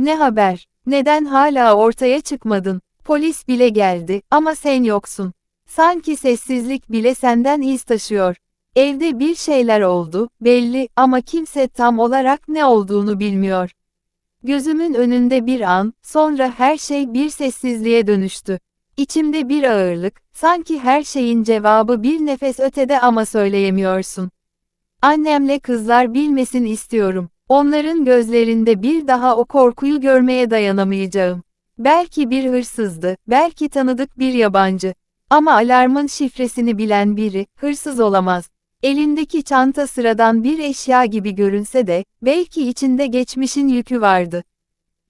Ne haber? Neden hala ortaya çıkmadın? Polis bile geldi ama sen yoksun. Sanki sessizlik bile senden iz taşıyor. Evde bir şeyler oldu, belli ama kimse tam olarak ne olduğunu bilmiyor. Gözümün önünde bir an, sonra her şey bir sessizliğe dönüştü. İçimde bir ağırlık, sanki her şeyin cevabı bir nefes ötede ama söyleyemiyorsun. Annemle kızlar bilmesin istiyorum. Onların gözlerinde bir daha o korkuyu görmeye dayanamayacağım. Belki bir hırsızdı, belki tanıdık bir yabancı. Ama alarmın şifresini bilen biri, hırsız olamaz. Elindeki çanta sıradan bir eşya gibi görünse de, belki içinde geçmişin yükü vardı.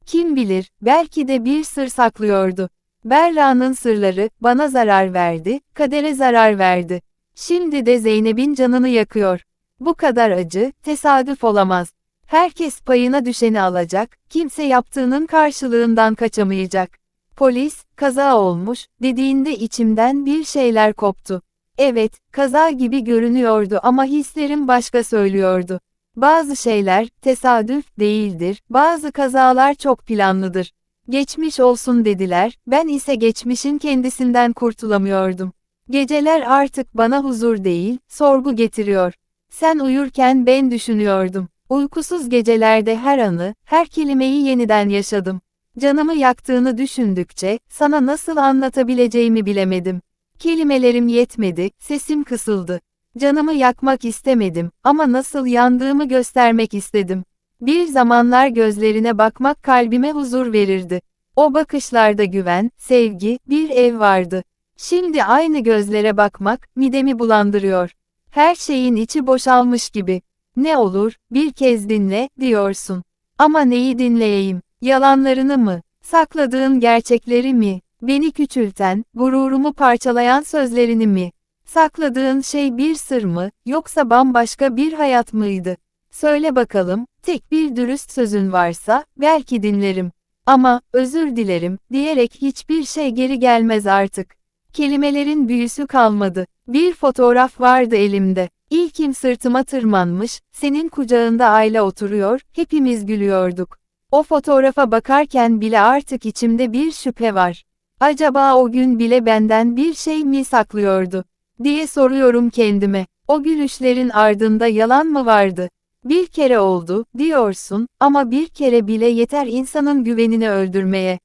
Kim bilir, belki de bir sır saklıyordu. Berra'nın sırları, bana zarar verdi, kadere zarar verdi. Şimdi de Zeynep'in canını yakıyor. Bu kadar acı, tesadüf olamaz. Herkes payına düşeni alacak, kimse yaptığının karşılığından kaçamayacak. Polis, kaza olmuş, dediğinde içimden bir şeyler koptu. Evet, kaza gibi görünüyordu ama hislerim başka söylüyordu. Bazı şeyler, tesadüf değildir, bazı kazalar çok planlıdır. Geçmiş olsun dediler, ben ise geçmişin kendisinden kurtulamıyordum. Geceler artık bana huzur değil, sorgu getiriyor. Sen uyurken ben düşünüyordum. Uykusuz gecelerde her anı, her kelimeyi yeniden yaşadım. Canımı yaktığını düşündükçe, sana nasıl anlatabileceğimi bilemedim. Kelimelerim yetmedi, sesim kısıldı. Canımı yakmak istemedim ama nasıl yandığımı göstermek istedim. Bir zamanlar gözlerine bakmak kalbime huzur verirdi. O bakışlarda güven, sevgi, bir ev vardı. Şimdi aynı gözlere bakmak, midemi bulandırıyor. Her şeyin içi boşalmış gibi. Ne olur, bir kez dinle, diyorsun. Ama neyi dinleyeyim? Yalanlarını mı? Sakladığın gerçekleri mi? Beni küçülten, gururumu parçalayan sözlerini mi? Sakladığın şey bir sır mı, yoksa bambaşka bir hayat mıydı? Söyle bakalım, tek bir dürüst sözün varsa, belki dinlerim. Ama, özür dilerim, diyerek hiçbir şey geri gelmez artık. Kelimelerin büyüsü kalmadı. Bir fotoğraf vardı elimde. İlkim sırtıma tırmanmış, senin kucağında Ayla oturuyor, hepimiz gülüyorduk. O fotoğrafa bakarken bile artık içimde bir şüphe var. Acaba o gün bile benden bir şey mi saklıyordu? diye soruyorum kendime. O gülüşlerin ardında yalan mı vardı? Bir kere oldu, diyorsun, ama bir kere bile yeter insanın güvenini öldürmeye.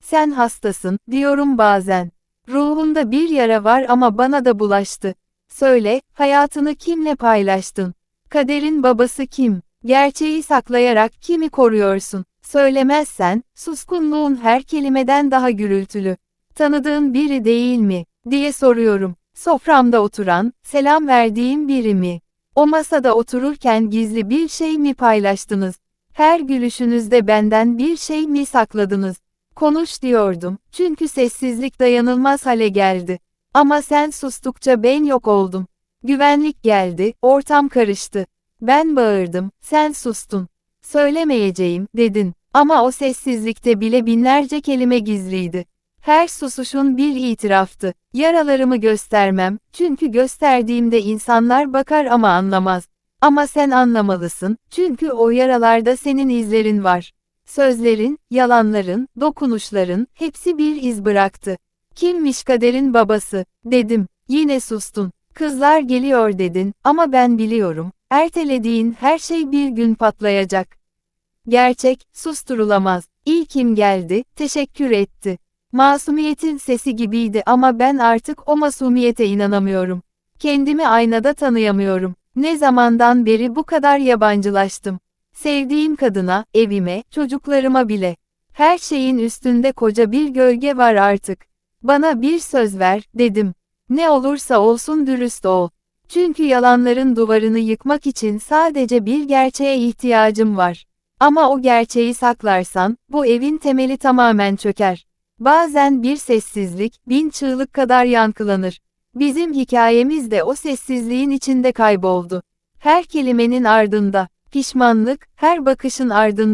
Sen hastasın, diyorum bazen. Ruhunda bir yara var ama bana da bulaştı. Söyle, hayatını kimle paylaştın? Kaderin babası kim? Gerçeği saklayarak kimi koruyorsun? Söylemezsen, suskunluğun her kelimeden daha gürültülü. Tanıdığın biri değil mi? diye soruyorum. Soframda oturan, selam verdiğim biri mi? O masada otururken gizli bir şey mi paylaştınız? Her gülüşünüzde benden bir şey mi sakladınız? Konuş diyordum, çünkü sessizlik dayanılmaz hale geldi. Ama sen sustukça ben yok oldum. Güvenlik geldi, ortam karıştı. Ben bağırdım, sen sustun. Söylemeyeceğim, dedin. Ama o sessizlikte bile binlerce kelime gizliydi. Her susuşun bir itiraftı. Yaralarımı göstermem, çünkü gösterdiğimde insanlar bakar ama anlamaz. Ama sen anlamalısın, çünkü o yaralarda senin izlerin var. Sözlerin, yalanların, dokunuşların, hepsi bir iz bıraktı. Kimmiş kaderin babası, dedim. Yine sustun. Kızlar geliyor dedin, ama ben biliyorum, ertelediğin her şey bir gün patlayacak. Gerçek, susturulamaz. İlkim geldi, teşekkür etti. Masumiyetin sesi gibiydi ama ben artık o masumiyete inanamıyorum. Kendimi aynada tanıyamıyorum. Ne zamandan beri bu kadar yabancılaştım. Sevdiğim kadına, evime, çocuklarıma bile. Her şeyin üstünde koca bir gölge var artık. Bana bir söz ver, dedim. Ne olursa olsun dürüst ol. Çünkü yalanların duvarını yıkmak için sadece bir gerçeğe ihtiyacım var. Ama o gerçeği saklarsan, bu evin temeli tamamen çöker. Bazen bir sessizlik, bin çığlık kadar yankılanır. Bizim hikayemiz de o sessizliğin içinde kayboldu. Her kelimenin ardında, pişmanlık, her bakışın ardında,